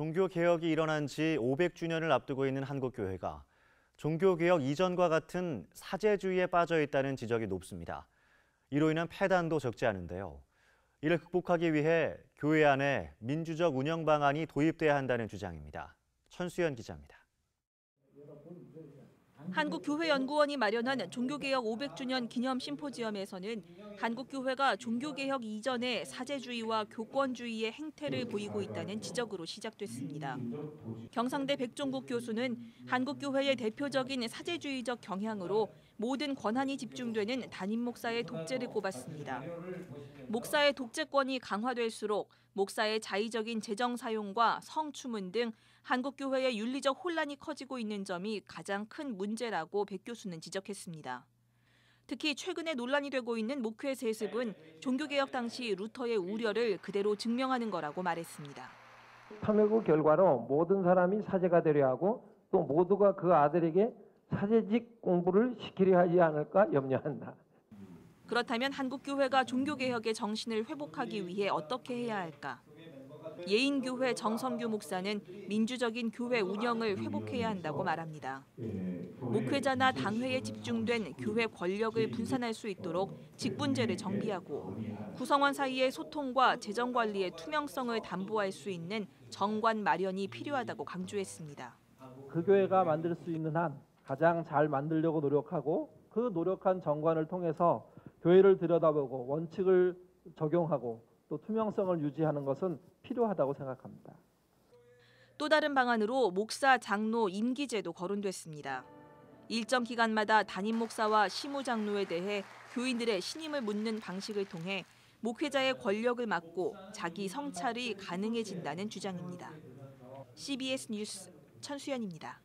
종교 개혁이 일어난 지 500주년을 앞두고 있는 한국 교회가 종교 개혁 이전과 같은 사제주의에 빠져 있다는 지적이 높습니다. 이로 인한 폐단도 적지 않은데요. 이를 극복하기 위해 교회 안에 민주적 운영 방안이 도입돼야 한다는 주장입니다. 천수연 기자입니다. 한국교회연구원이 마련한 종교개혁 500주년 기념 심포지엄에서는 한국교회가 종교개혁 이전에 사제주의와 교권주의의 행태를 보이고 있다는 지적으로 시작됐습니다. 경상대 백종국 교수는 한국교회의 대표적인 사제주의적 경향으로 모든 권한이 집중되는 담임 목사의 독재를 꼽았습니다. 목사의 독재권이 강화될수록 목사의 자의적인 재정 사용과 성추문 등 한국 교회의 윤리적 혼란이 커지고 있는 점이 가장 큰 문제라고 백 교수는 지적했습니다. 특히 최근에 논란이 되고 있는 목회 세습은 종교개혁 당시 루터의 우려를 그대로 증명하는 거라고 말했습니다. 탐욕의 결과로 모든 사람이 사제가 되려 하고 또 모두가 그 아들에게 사제직 공부를 시키려 하지 않을까 염려한다. 그렇다면 한국 교회가 종교개혁의 정신을 회복하기 위해 어떻게 해야 할까? 예인교회 정성규 목사는 민주적인 교회 운영을 회복해야 한다고 말합니다. 목회자나 당회에 집중된 교회 권력을 분산할 수 있도록 직분제를 정비하고 구성원 사이의 소통과 재정 관리의 투명성을 담보할 수 있는 정관 마련이 필요하다고 강조했습니다. 그 교회가 만들 수 있는 한 가장 잘 만들려고 노력하고 그 노력한 정관을 통해서 교회를 들여다보고 원칙을 적용하고 또 투명성을 유지하는 것은 필요하다고 생각합니다. 또 다른 방안으로 목사, 장로 임기제도 거론됐습니다. 일정 기간마다 담임 목사와 시무 장로에 대해 교인들의 신임을 묻는 방식을 통해 목회자의 권력을 막고 자기 성찰이 가능해진다는 주장입니다. CBS 뉴스 천수연입니다.